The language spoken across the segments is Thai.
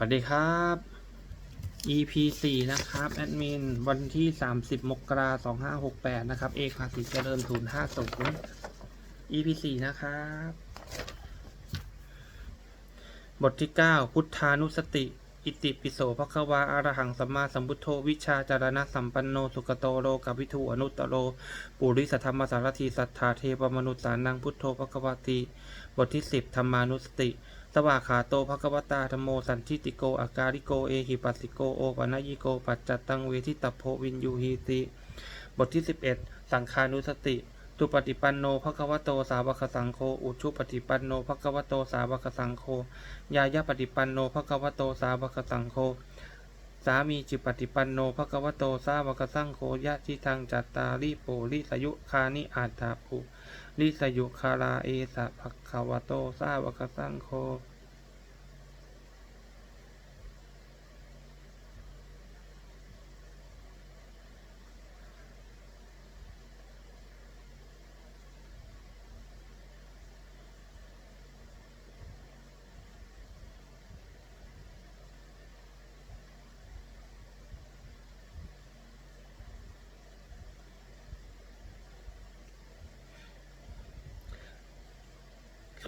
วัสดีครับ EP 4นะครับ แอดมิน วันที่ 30 มกราคม2568 นะครับ เอกภาษีเจริญ050 EP 4นะครับ บทที่ 9 พุทธานุสติ อิติปิโสภควาอารหังสัมมาสัมพุทโธ วิชาจารณะสัมปันโน สุกโตโลกับวิทูอนุตตโร ปุริสธรรมสารที สัทธาเทปมนุษสานังพุทโธภควาติ บทที่ 10 ธรรมานุสติ สวาขาโตภควตาธรมโมสันทิติโกอาการิโกเอหิปัสสิโกโอปะนยิโกปัจจัตังเวทิตาโพวินยูหีติบทที่ 11 สังคานุสติตุปฏิปันโนภควโตสาวกสังโฆอุชุปฏิปันโนภควโตสาวกสังโฆยายาปฏิปันโนภควโตสาวกสังโฆสามีจิปฏิปันโนภควโตสาวกสังโฆยะทิทางจัตตาริโปริสยุคานิอาตาภู ลิสยุคาราเอสะภควโตสาวกสังโฆ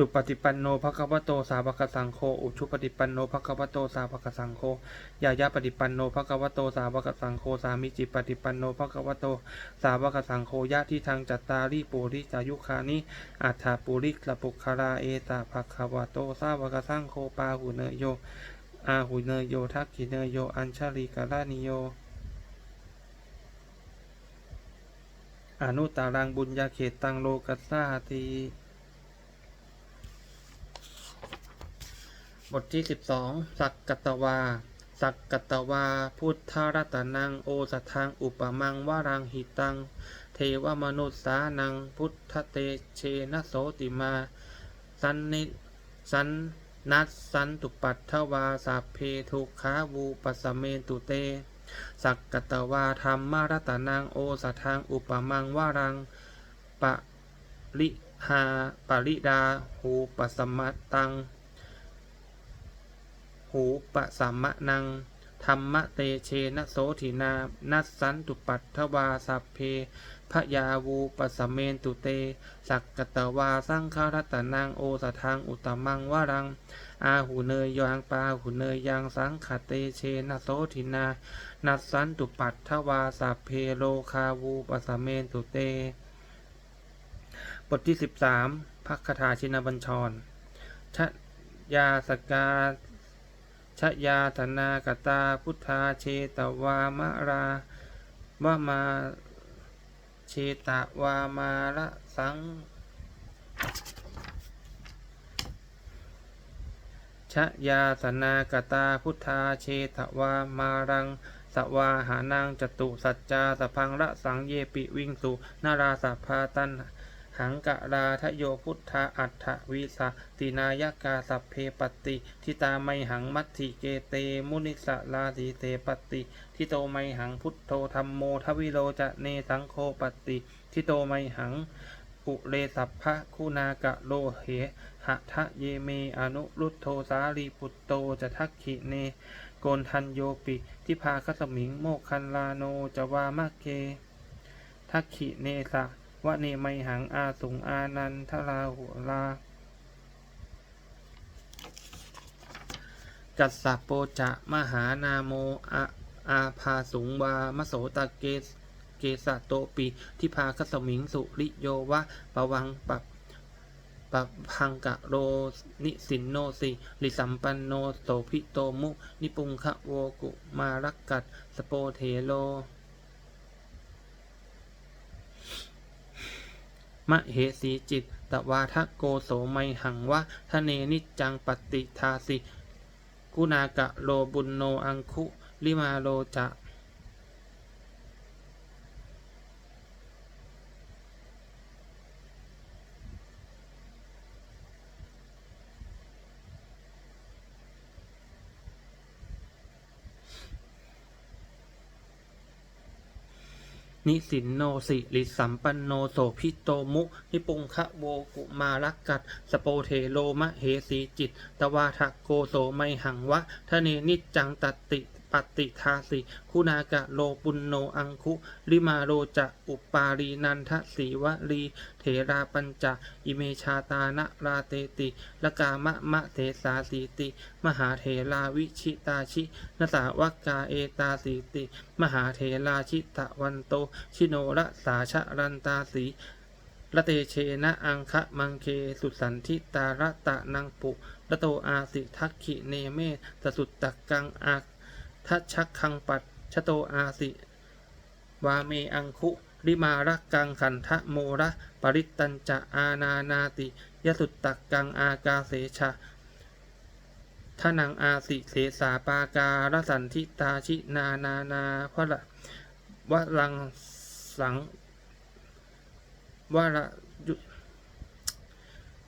สุปฏิปันโนภควโตสาวกสังโฆอุชุปฏิปันโนภควโตสาวกสังโฆยายาปฏิปันโนภควโตสาวกสังโฆสามิจิปฏิปันโนภควโตสาวกสังโฆยะที่ทางจัตตาริปุริจายุคานิอัฏฐาปุริกลปุคาราเอตาภควโตสาวกสังโฆปาหุเนโยอาหุเนโยทักขิเนโยอัญชลีกาลานิโยอนุตตรังบุญญาเขตตังโลกัสสาติ บทที่ 12 สักกตวา สักกตวา พุทธรัตนัง โอสทัง อุปมังวารังหิตัง เทวมนุษสานัง พุทธเตเชนะโสติมา สันนิสันนัสสันตุปัตถวาสัพเพทุกขาวูปสเมตุเต สักกตวาธรรมรัตนัง โอสทัง อุปมังวารัง ปะริหาปริดาหูปสสมัตตัง หูปะสัมมะนัง ธรรมะเตเชนะโสถินา นัสสันตุปัตถวาสัพเพพยาวูปสมเมนตุเต สักกตวาสังฆรัตนังโอสทังอุตมังวารัง อาหูเนยยางปาหูเนยยางสังขเตเชนะโสถินา นัสสันตุปัตถวาสัพเพโลคาวูปสมเมนตุเต บทที่สิบสามพักคถาชินบัญชรชยาสกา ชยาธนากตาพุทธาเชตวามราวามาเชตวามาละสังชยาธนากตาพุทธาเชตวามารังสวาหานังจตุสัจจาสพังระสังเยปิวิ่งสุนาราสพาตัน หังกะราทะโยพุทธาอัฏฐวิสาตินายกาสัพเพปติทิตาไมหังมัตถิเกเตมุนิสลาสีเตปติทิโตไมหังพุทโธธรรมโมทวิโรจะเนสังโฆปติทิโตไมหังปุเรสัพพะคุณากะโลเหหะทะเยเมอนุรุตโทสาลีปุตโตจะทักขิเนโกนทันโยปิทิพาคสมิงโมคันลาโนจวามะเกทักขิเนสะ วะเนไมหังอาสุงอานันทราหุลากัสสะโปจะมหานาโมอะอาภาสุงวามโสตะเกสเกสะโตปิทิพาคสมิงสุริโยวะปะวังปะปะพังกะโรนิสินโนสิลิสัมปันโนโสพิโตมุ นิปุงคะโวกุมารักกัดสโปเทโล มะเหสีจิตตวาทะโกโสไมหังวะทะเนนิจังปฏิทาสิ กุณากะโลบุญโนอังคุ ลิมาโลจะ นิสินโนสิริสัมปันโนโสพิโตมุ นิปุงคะโวกุมารักกัดสโปเทโลมะเหสีจิต ตวาทะโกโสไมหังวะทะเนนิจังตติ ปฏิทาสิ คุณากะโลปุนโนอังคุลิมาโรจะอุปาลีนันทสีวลีเถราปัญจอิเมชาตานะราเตติละกามะมะเทสาสีติ มหาเถราวิชิตาชินสาวกาเอตาสีติ มหาเถราชิตะวันโต ชิโนระสาชะรันตาสีละเตเชนะอังคะมังเคสุสันทิตาระตะนังปุละโตอาสิทักขิเนเมตสุตตักกังอา ทัชักคังปัดชโตอาสิ วาเมอังคุริมารักกังขันทะโมระปริตตัญจะอานานาติยสุตตักกังอากาเสชะทนังอาสิเสสาปาการสันทิตาชินานานาพระวะลังสังวะระยุ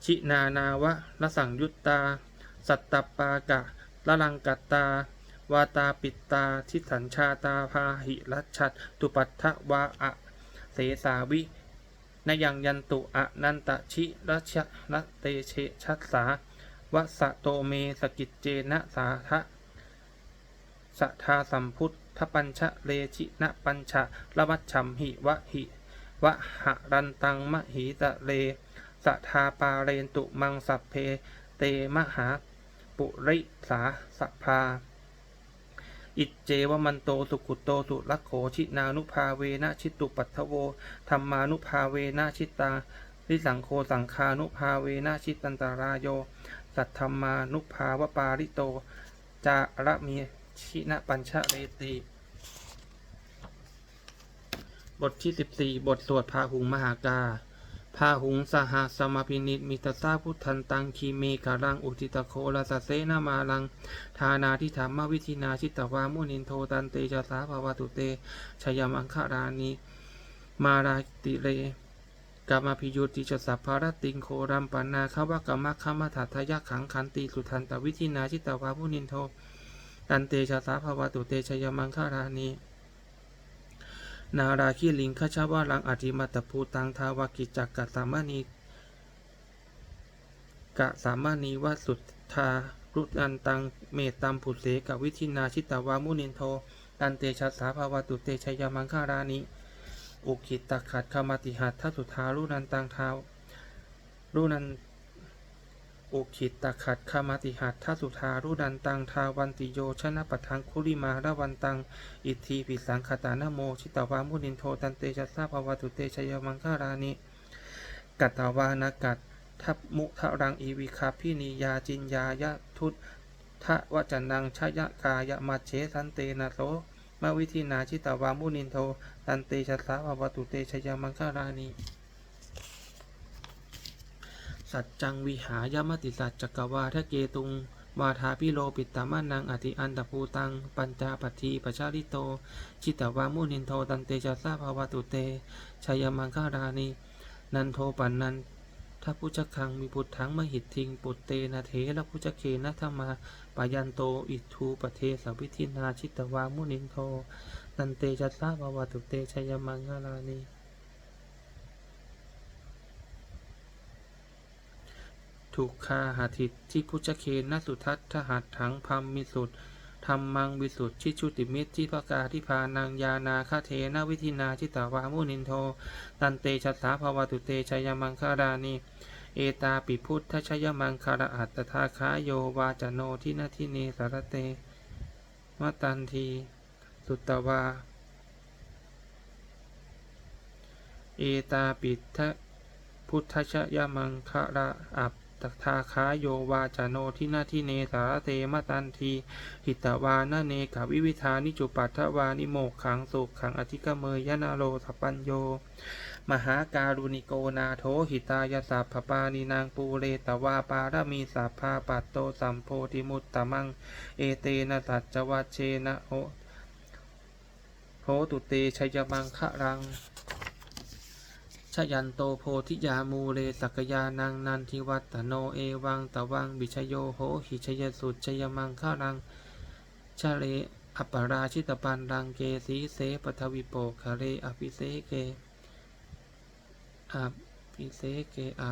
ชินานาวะละสังยุตตา สัตตปากะละลังกัตตา วาตาปิตาทิสัญชาตาพาหิรัชชัดตุปัฏฐวาอะเสสาวินยังยันตุอะนันตชิรัชนเตเชชัสสาวะสะโตเมสกิจเจนะสาทะสัทธาสัมพุทธปัญชะเลชินะปัญชะละวัชชัมหิวะหิวะหะรันตังมะหิตะเลสัทธาปาเรนตุมังสัพเพ เตมหา ปุริสาสภา อิจเจวมันโตสุขุโตสุลักโขชินานุภาเวนะชิตุปัทโวธรรมานุภาเวนะชิตาลิสังโคสังคานุภาเวนะชิตันตรายโย สัทธรรมานุภาวปาริโต จาระมีชินะปัญชะเรติบทที่ 14 บทสวดพาหุงมหากา พาหุงสหสมพินิตมิตสาพุทธันตังคีเมการังอุติตโคลาสเสนามาลัง ทานาทิธรรมวิธินาชิตตวามุนินโทตันเตจาสาภาวตุเตชยมังคารานิมาราติเรกามาพิยุติจสัพพารติงโครัมปนาคาวะกามัคามาถัทยะขังขันติสุทันตวิธินาชิตตวามุนินโทตันเตชาสาภาวตุเตชยมังคารานิ นาราคิลิงขชาวาลังอธิมัตภูตังทาวากิจักกะสามานีกะสามานีวสุทธารุตันตังเมตตัมผุเสกวิธินาชิตาวามุนินโทตันเตชะสาภาวตุเตชยามังคารานิอุคิตตขัดขมาติหัตทัสุธารุนันตังท้ารุนัน อุคิตตขัดขมาติหัตทัสุธารุนันตังทาวันติโยชนะปะทังคุริมาระวันตัง อิทีปิสังขตานโม ชิตาวามุนินโทตันเตชะสาภาวตุเตชยมังคารานิกัตตาวานากัตทัพมุทะรังอีวิคาพินียาจินยายะทุตทะวจันนังชยกายะมัจเฉสันเตนะโสมาวิธีนาชิตาวามุนินโทตันเตชะสาภาวตุเตชยมังคารานิ สัจจังวิหายมติสัจจกวาทะเกตุง วาทาพิโลปิตามานังอธิอันตภูตัง ปัญจาปัตทีปชาลิโต ชิตวามุนินโทตันเตชะสาภาวตุเตชยมังคารานินันโทปันนันถ้าพุชคังมีปุตถังมหิตทิง ปุตเตนะเถระพุชเคนะธรรมาปายันโต อิทูปเทสวิธินาชิตวามุนินโท นันเตจัสสาภาวตุเตชยมังคลานี ถูกคาหาทิตที่พุชเคนะสุทัตทหัตถังพัมมิสุทธรรมังวิสุทธิชุติมิตรที่พระกาที่พานังยานาคาเทนวิธินาชิตาวามุนินโท ตันเตชัสสาภาวตุเตชยมังคารานิเอตาปิพุทธชยมังคาราอัตตาคาโยวาจโนทินาทิเนสารเตมตันที สุตตวา เอตาปิทพุทธชยมังคาราอัต ตทาคาโยวาจโนทินาทิเนสารเตมตันทีหิตวานาเนกวิวิธานิจุปัฏฐวานิโมกขังสุขขังอธิกเมยนาโลสปปัญโย มหาการุณิโกนาโทหิตายสัพพปานินางปูเรตวาปารมีสัพพาปัตโตสัมโพธิมุตตะมัง เอเตนะสัจจวัชเชนะโหโหตุเตชยมังคะรัง ชยันโตโพธิยามูเลสักยานังนันทิวัตโนเอวังตะวังบิชโยโหหิชยสุดชยมังข้ารังชะเลอัปปาราชิตปันรังเกสีเสปทวิโปคาเรอภิเสเกอภิเสเกอ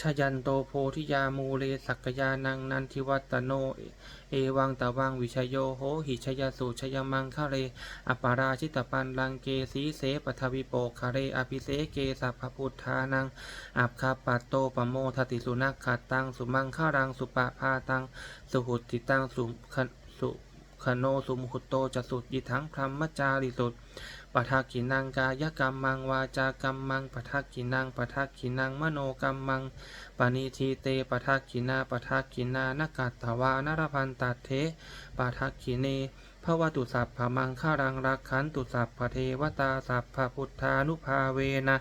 ชยันโตโพธิยามูเลสักยานังนันทิวัตโน เอวังตะวังวิชยโยโหหิชยสูชยมังคะเร อปาราชิตปันลังเกสีเสปทวิโปคะเร อภิเสเกสัพพุทธานัง อับคาปัตโตปโมทติสุนักขัดตังสุมังฆารังสุปะพาตัง สุหุติตังสุขสุขโนสุมหุตโตจสุดยิทังพรหมจาริสุด ปทักขินังกายกรรมังวาจากรรมังปทักขินังปทักขินังมโนกรรมังปณิทีเตปทักขินาปทักขินานกัตถวานรพันตัดเทปทักขิเนภวตุสัพพมังฆารังรักขันตุสัพพเทวตาสัพพพุทธานุภาเวนะ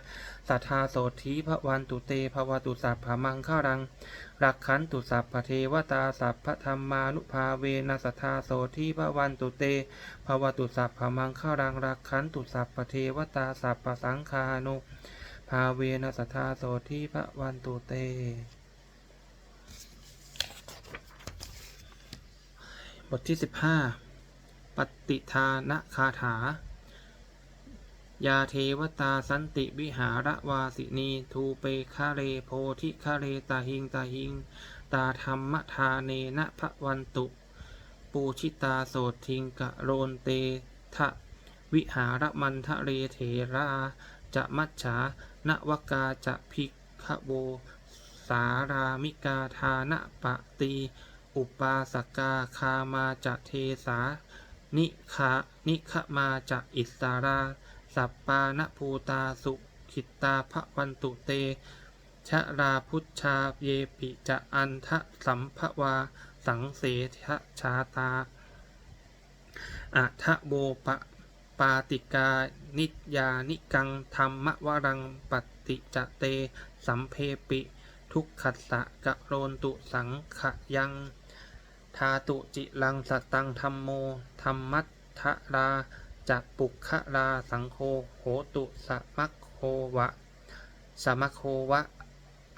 สัทธาโสธีพระวันตุเตภวตุสัพพมังฆารัง รักขันตุสัพพเทวตาสัพพธรรมานุภาเวนะสัทธาโสธีพระวันตุเตภวตุสัพพมังฆารัง รักขันตุสัพพเทวตาสัพพสังฆานุภาเวนะสัทธาโสธีพระวันตุเตบทที่สิบห้าปฏิทานคาถา ยาเทวตาสันติวิหารวาสินี ทูเปคาเรโพธิคาเรตาหิงตาหิง ตาธรรมทาเนนะพระวันตุ ปูชิตาโสทิงกะโรนเตทะวิหารมันทะเรเถราจะมัจฉานวกาจะภิกขโว สารามิกาทานะปะตี อุปาสกาคามาจะเทสา นิคานิขมาจะอิสารา สัปปานภูตาสุขิตาพระวันตุเต ชะราพุชชาเยปิจะอันทะสัมภวา สังเสทะชาตาอัทะโบปะปาติกา นิยานิกังธรรมวรังปฏิจเต สัมเพปิ ทุกขัสสะกะโรนตุสังขยังทาตุจิลังสตังธรรมโมธรรมัตทรา จะปุคราสังโฆโหตุสมัคโควะสมัคโควะ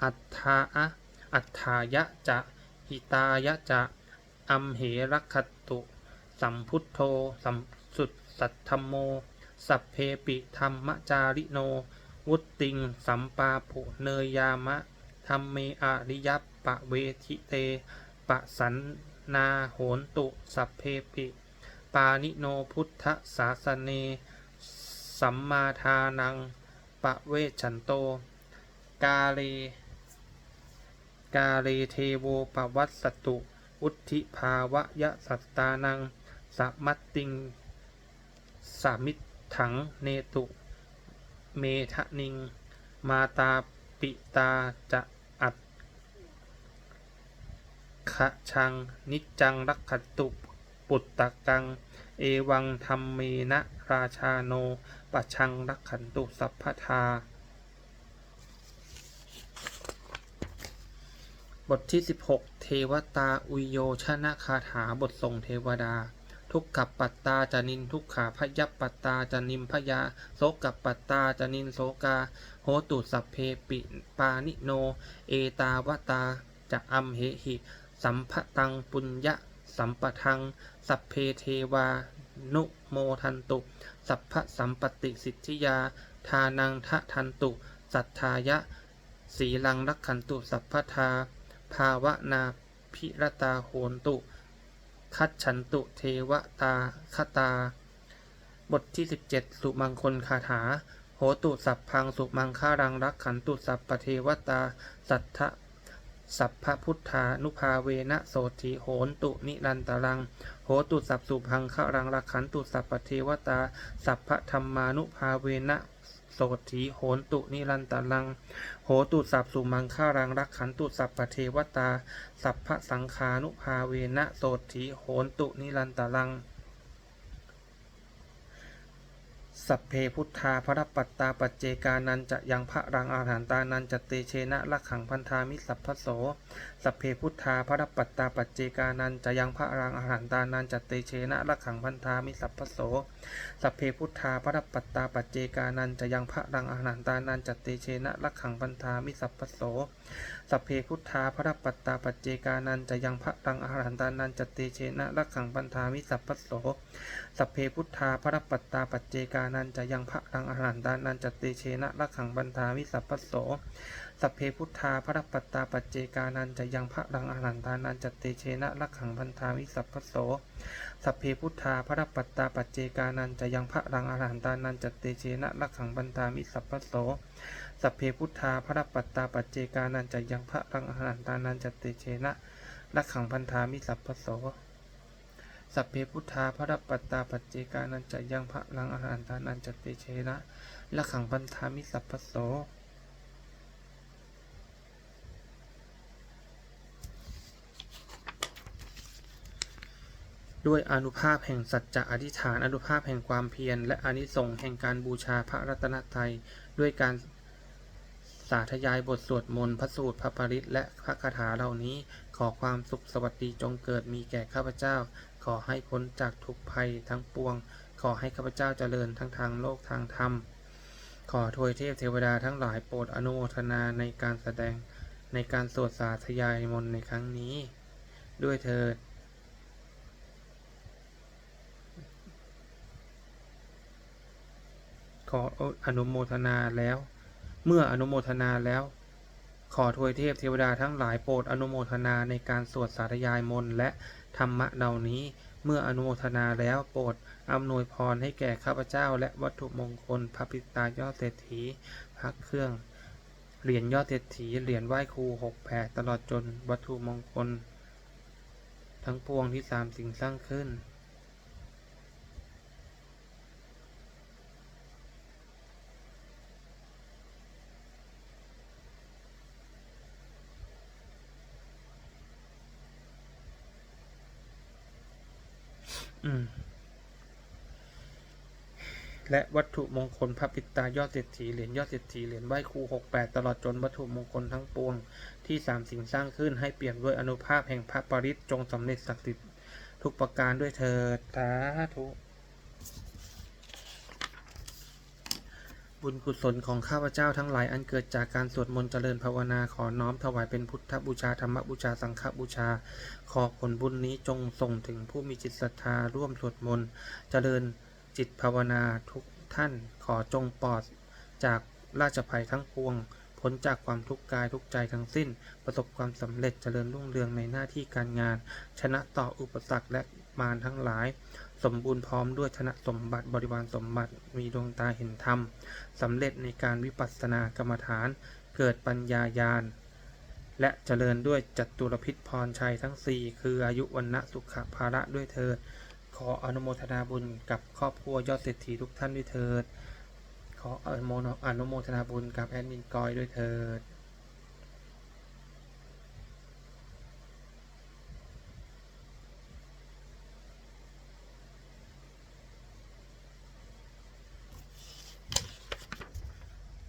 อัฏฐาอะอัฏฐายะจะหิตายะจะอัมเหรักขตุ สัมพุทโธสัมสุดสัทธมโม สัพเพปิธรรมจาริโน วุตติง สัมปาปุเนยยามะธรรมเมอาริยปปะเวทิเต ปะสันนาโหนตุ สัพเพปิ ปานิโนพุทธศาสเน สัมมาทานัง ปะเวชันโต กาเล กาเลเทโวปวัตสตุ อุทิภาวะยะสัตตานัง สัมมัตติง สามิถังเนตุ เมทะนิง มาตาปิตาจะอัขะชัง นิจจังรักขตุ ปุตตะกัง เอวังธรรมเมนะราชาโนปะชังรักขันตุสัพพทา บทที่ 16 เทวตาอุยโยชนะคาถาบทส่งเทวดา ทุกขับปัตตาจานินทุกขาพยับปัตตาจานิมพยาโสกับปัตตาจานินโสกา โหตุสัพเพปิปานิโน เอตาวตาจะอัมเหหิ สัมภตังปุญญะ สัมปทัง สัพเพเทวา นุโมทันตุ สัพพะสัมปติสิทธิยา ทานังทะทันตุ สัทธายะ สีลังรักขันตุ สัพพทา ภาวนาพิรตาโหนตุ คัดฉันตุเทวตาคตา บทที่ 17 สุมังคลคาถาโหตุสัพพังสุมังคารังรักขันตุสัพปเทวตา สัทธะ สัพพพุทธานุภาเวนะโสติโหนตุนิรันตรัง โหตุสัพสุพังคารังรักขันตุสัพปเทวตา สัพพธรรมานุภาเวนะโสติโหนตุนิรันตรัง โหตุสัพสุมังคารังรักขันตุสัพปเทวตา สัพพสังคานุภาเวนะโสติโหนตุนิรันตรัง สัพเพพุทธาพระปัตตาปัจเจกานันจะยังพระรังอาหารตานันจะเตเชนะละขังพันธามิสัพพโส สัพเพพุทธาพระปัตตาปัจเจกานันจะยังพระรังอาหารตานันจะเตเชนะละขังพันธามิสัพพโส สัพเพพุทธาพระปัตตาปัจเจกานันจะยังพระรังอาหารตานันจะเตเชนะละขังพันธามิสัพพโส สัพเพพุทธาพระปัตตาปัจเจกานันจะยังพระรังอาหารตานันจเตเชนะละขังพันธามิสัพพโสสัพเพพุทธาพระปัตตาปัจเจกานันจะยังพระรังอาหารตานันจเตเชนะละขังบันทามิสัพพโสสัพเพพุทธาพระปัตตาปัจเจกานันจะยังพระรังอาหารตานันจเตเชนะละขังบันทามิสัพพโสสัพเพพุทธาพระปัตตาปัจเจกานันจะยังพระรังอาหารตานันจเตเชนะละขังบันทามิสัพพโส สัพเพพุทธาพระปัตตาปัจเจกานันจะยังพระรังอหารตานันจะเตเชนะละขังพันธามิสัพพโสสัพเพพุทธาพระปัตตาปัจเจกานันจะยังพระลังอหารทานันจะเตเชนะละขังปันธามิสัพพโสด้วยอนุภาพแห่งสัจจะอธิษฐานอนุภาพแห่งความเพียรและอนิสงส์แห่งการบูชาพระรัตนตรัยด้วยการาธยายบทสวดมนต์พระสูตรพระปริตและพระคาถาเหล่านี้ ขอความสุขสวัสดีจงเกิดมีแก่ข้าพเจ้า ขอให้พ้นจากทุกภัยทั้งปวง ขอให้ข้าพเจ้าเจริญทั้งทางโลกทางธรรม ขอทวยเทพเทวดาทั้งหลายโปรดอนุโมทนาในการแสดงในการสวดสาธยายมนต์ในครั้งนี้ ด้วยเถิดขออนุโมทนาแล้ว เมื่ออนุโมทนาแล้ว ขอทวยเทพเทวดาทั้งหลายโปรดอนุโมทนาในการสวดสาธยายมนต์และธรรมะเหล่านี้ เมื่ออนุโมทนาแล้วโปรดอำนวยพรให้แก่ข้าพเจ้า และวัตถุมงคลพระปิตายอดเศรษฐีพระเครื่อง เหรียญยอดเศรษฐีเหรียญไหว้ครูหกแผ่ตลอดจนวัตถุมงคล ทั้งปวงที่สามสิ่งสร้างขึ้น และวัตถุมงคลพระปิตายอดเศรษฐีเหรียญยอดเศรษฐีเหรียญไหว้ครูหกแปดตลอดจนวัตถุมงคลทั้งปวง ที่สามสิ่งสร้างขึ้นให้เปลี่ยนด้วยอนุภาพแห่งพระปริศจงสำเร็จศักดิ์สิทธิ์ทุกประการด้วยเถิดสาธุ บุญกุศลของข้าพเจ้าทั้งหลายอันเกิดจากการสวดมนต์เจริญภาวนาขอน้อมถวายเป็นพุทธบูชาธรรมบูชาสังฆบูชา ขอผลบุญนี้จงส่งถึงผู้มีจิตศรัทธาร่วมสวดมนต์เจริญจิตภาวนาทุกท่านขอจงปลอดจากราชภัยทั้งปวงพ้นจากความทุกข์กายทุกใจทั้งสิ้น ประสบความสำเร็จเจริญรุ่งเรืองในหน้าที่การงาน ชนะต่ออุปสรรคและ มารทั้งหลาย สมบูรณ์พร้อมด้วยธนะสมบัติบริวารสมบัติมีดวงตาเห็นธรรมสำเร็จในการวิปัสสนากรรมฐานเกิดปัญญาญาณและเจริญด้วยจัตุรพิษพรชัยทั้ง 4 คืออายุวันนะสุขภาระด้วยเถิดขออนุโมทนาบุญกับครอบครัวยอดเศรษฐีทุกท่านด้วยเถิดขออนุโมอนุโมทนาบุญกับแอดมินกอยด้วยเถิด